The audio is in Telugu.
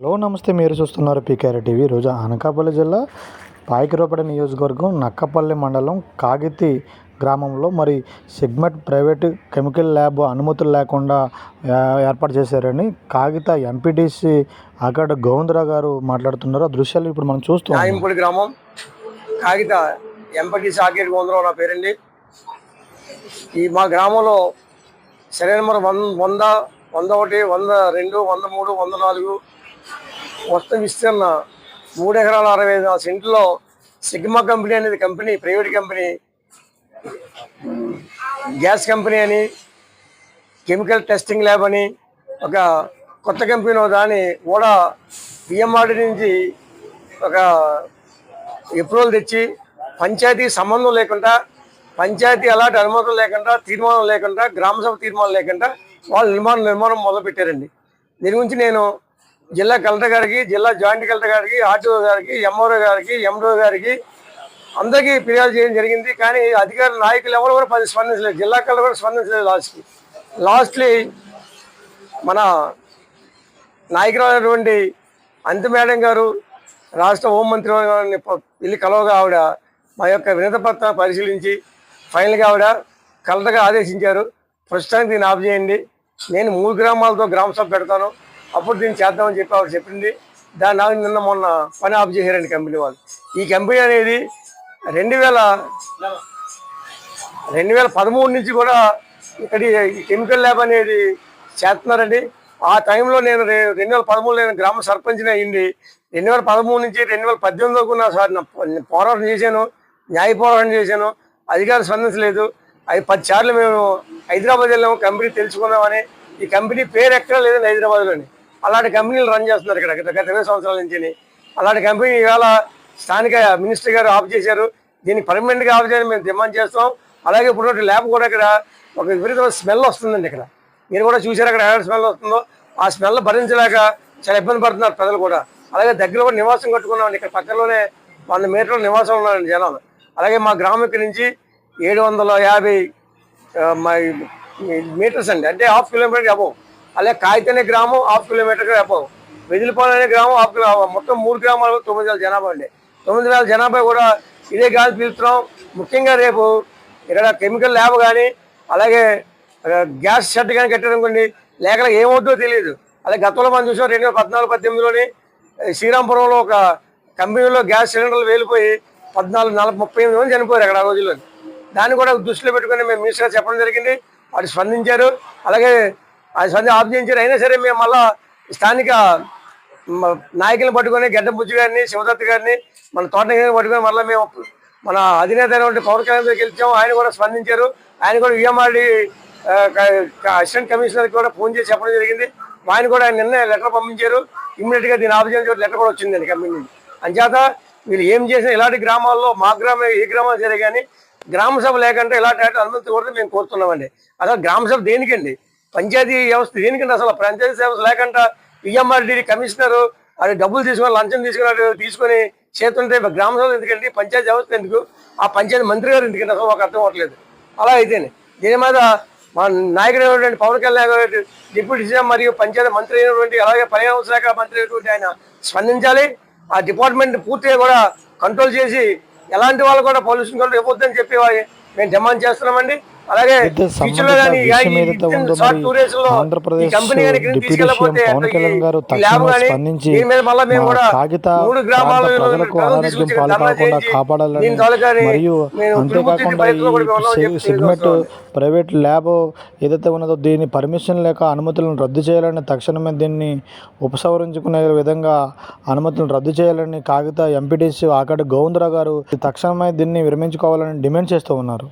హలో నమస్తే. మీరు చూస్తున్నారు పీకేఆర్ టీవీ. రోజు అనకాపల్లి జిల్లా పాయకరూపడ నియోజకవర్గం నక్కపల్లి మండలం కాగితి గ్రామంలో మరి సిగ్మెట్ ప్రైవేట్ కెమికల్ ల్యాబ్ అనుమతులు లేకుండా ఏర్పాటు చేశారని కాగిత ఎంపీటీసీ అక్కడ గోవిందరావు గారు మాట్లాడుతున్నారు. ఆ దృశ్యాలు ఇప్పుడు మనం చూస్తున్నాం నాయంపూడి గ్రామం కాగిత ఎంపటి సాకేట్ గోందరావు నా పేరండి. ఈ మా గ్రామంలో సరైన నెంబర్ వన్ వంద వంద ఒకటి వంద రెండు వంద మూడు వంద నాలుగు మొత్తం విస్తీర్ణ మూడు ఎకరాల అరవై ఐదు సెంట్లో సిగ్మా కంపెనీ అనేది company private company gas company అని కెమికల్ టెస్టింగ్ ల్యాబ్ అని ఒక కొత్త కంపెనీ దాని కూడా పిఎంఆర్డి నుంచి ఒక ఎప్రూవల్ తెచ్చి పంచాయతీ సంబంధం లేకుండా పంచాయతీ అలాంటి అనుమతులు లేకుండా తీర్మానం లేకుండా గ్రామసభ తీర్మానం లేకుండా వాళ్ళు నిర్మాణం నిర్మాణం మొదలుపెట్టారండి. దీని గురించి నేను జిల్లా కలెక్టర్ గారికి జిల్లా జాయింట్ కలెక్టర్ గారికి ఆర్టీఓ గారికి ఎంఆర్ఓ గారికి ఎండో గారికి అందరికీ ఫిర్యాదు చేయడం జరిగింది. కానీ అధికార నాయకులు ఎవరు కూడా పది స్పందించలేదు. జిల్లా కలెక్టర్ కూడా స్పందించలేదు లాస్ట్కి. లాస్ట్లీ మన నాయకురాలైనటువంటి అంత మేడం గారు రాష్ట్ర హోంమంత్రి గారిని వెళ్ళి కలవగా ఆవిడ మా యొక్క వినత పత్రం పరిశీలించి ఫైనల్గా ఆవిడ కలెక్టర్గా ఆదేశించారు. ప్రస్తుతానికి దీన్ని ఆఫ్ చేయండి. నేను మూడు గ్రామాలతో గ్రామ సభ పెడతాను. అప్పుడు దీన్ని చేద్దామని చెప్పి ఆవిడ చెప్పింది. దాన్ని నాకు నిన్న మొన్న పని ఆఫ్ చేశారండి కంపెనీ వాళ్ళు. ఈ కంపెనీ అనేది రెండు వేల రెండు వేల పదమూడు నుంచి కూడా ఇక్కడ కెమికల్ ల్యాబ్ అనేది చేస్తున్నారండి. ఆ టైంలో నేను రెండు వేల పదమూడులో నేను గ్రామ సర్పంచ్ని అయ్యింది. రెండు వేల పదమూడు నుంచి రెండు వేల పద్దెనిమిది వరకు నా సార్ నేను పోరాటం చేశాను. న్యాయ పోరాటం చేశాను. అధికారులు స్పందించలేదు. అవి పది సార్లు మేము హైదరాబాద్ వెళ్ళాము. కంపెనీ తెలుసుకున్నామని. ఈ కంపెనీ పేరు ఎక్కడ లేదండి హైదరాబాద్లోని. అలాంటి కంపెనీలు రన్ చేస్తున్నారు ఇక్కడ. గత ఇరవై సంవత్సరాల నుంచి అలాంటి కంపెనీ ఇవాళ స్థానిక మినిస్టర్ గారు ఆఫ్ చేశారు. దీన్ని పర్మనెంట్గా ఆఫ్ చేయని మేము డిమాండ్ చేస్తాం. అలాగే ఇప్పుడు ల్యాబ్ కూడా ఇక్కడ ఒక విపరీతమైన స్మెల్ వస్తుందండి ఇక్కడ. మీరు కూడా చూసారు అక్కడ ఎలాంటి స్మెల్ వస్తుందో. ఆ స్మెల్ భరించలేక చాలా ఇబ్బంది పడుతున్నారు ప్రజలు కూడా. అలాగే దగ్గర కూడా నివాసం కట్టుకున్నామండి. ఇక్కడ పక్కలోనే వంద మీటర్ల నివాసం ఉన్నారండి జనాలు. అలాగే మా గ్రామం ఇక్కడ నుంచి ఏడు వందల యాభై మా మీటర్స్ అండి. అంటే హాఫ్ కిలోమీటర్ అబౌవ్. అలాగే కాగితనే గ్రామం హాఫ్ కిలోమీటర్ అబౌవ్ వెదిలిపాలెం అనే గ్రామం హాఫ్ కిలో మొత్తం మూడు గ్రామాలు తొమ్మిది వేల జనాభా అండి తొమ్మిది వేల జనాభా కూడా ఇదే గాలి పీల్చుతున్నాం ముఖ్యంగా రేపు ఇక్కడ కెమికల్ ల్యాబ్ కానీ అలాగే గ్యాస్ షెడ్ కానీ కట్టారనుకోండి లేక ఏమవుతుందో తెలియదు. అలాగే గతంలో మనం చూసాం రెండు వేల పద్నాలుగు పద్దెనిమిదిలోని శ్రీరాంపురంలో ఒక కంపెనీలో గ్యాస్ సిలిండర్లు వేలిపోయి పద్నాలుగు నలభై ముప్పై ఎనిమిది మంది చనిపోయారు అక్కడ ఆ రోజుల్లో దాన్ని కూడా దృష్టిలో పెట్టుకుని మేము మినిస్టర్ చెప్పడం జరిగింది. వారు స్పందించారు. అలాగే ఆ స్పంది ఆఫ్ చేయించారు. అయినా సరే మేము మళ్ళా స్థానిక నాయకులను పట్టుకొని గడ్డ గారిని శివదత్త గారిని మన తోట గారిని పట్టుకొని మళ్ళీ మేము మన అధినేత అయినటువంటి పవన్ కళ్యాణ్ దగ్గరికి ఆయన కూడా స్పందించారు. ఆయన కూడా విఎంఆర్డి అసిస్టెంట్ కమిషనర్కి కూడా ఫోన్ చేసి చెప్పడం జరిగింది. ఆయన కూడా ఆయన నిన్న లెటర్ పంపించారు. ఇమ్మీడియట్గా దీని ఆఫ్ లెటర్ కూడా వచ్చిందండి కంపెనీ నుంచి. అంచేత వీళ్ళు ఏం చేసినా ఇలాంటి గ్రామాల్లో మా గ్రామం ఏ గ్రామం సరే కానీ గ్రామ సభ లేకుంటే ఇలాంటి అనుమతి కూడా మేము కోరుతున్నామండి. అసలు గ్రామ సభ దేనికండి? పంచాయతీ వ్యవస్థ దేనికంటే అసలు పంచాయతీ వ్యవస్థ లేకుండా పిఎంఆర్డి కమిషనర్ అది డబ్బులు తీసుకొని లంచం తీసుకున్నట్టు తీసుకొని చేతుంటే గ్రామ సభ ఎందుకంటే పంచాయతీ వ్యవస్థ ఎందుకు? ఆ పంచాయతీ మంత్రి గారు ఎందుకంటే అసలు మాకు అర్థం అవ్వట్లేదు. అలా అయితేనే. దీని మీద మా నాయకుడు అయినటువంటి పవన్ కళ్యాణ్ గారు డిప్యూటీ సీఎం మరియు పంచాయతీ మంత్రి అయినటువంటి అలాగే పర్యావరణ శాఖ మంత్రి అయినటువంటి ఆయన స్పందించాలి. ఆ డిపార్ట్మెంట్ పూర్తిగా కూడా కంట్రోల్ చేసి ఎలాంటి వాళ్ళు కూడా పొల్యూషన్ కంట్రోల్ ఇవ్వద్దని చెప్పి మేము డిమాండ్ చేస్తున్నామండి. అలాగే ఆంధ్రప్రదేశ్ డిప్యూటీ సీఎం పవన్ కళ్యాణ్ గారు తక్షణమే స్పందించి కాగిత ప్రజలకు అనారోగ్యం పాలు కాకుండా కాపాడాలని మరియు అంతేకాకుండా ఈ సిగ్మెంట్. ప్రైవేట్ ల్యాబ్ ఏదైతే ఉన్నదో దీని పర్మిషన్ లేక అనుమతులను రద్దు చేయాలని తక్షణమే దీన్ని ఉపసంహరించుకునే విధంగా అనుమతులను రద్దు చేయాలని కాగిత ఎంపీటీసీ ఆకటి గోవిందరావు గారు తక్షణమే దీన్ని విరమించుకోవాలని డిమాండ్ చేస్తూ ఉన్నారు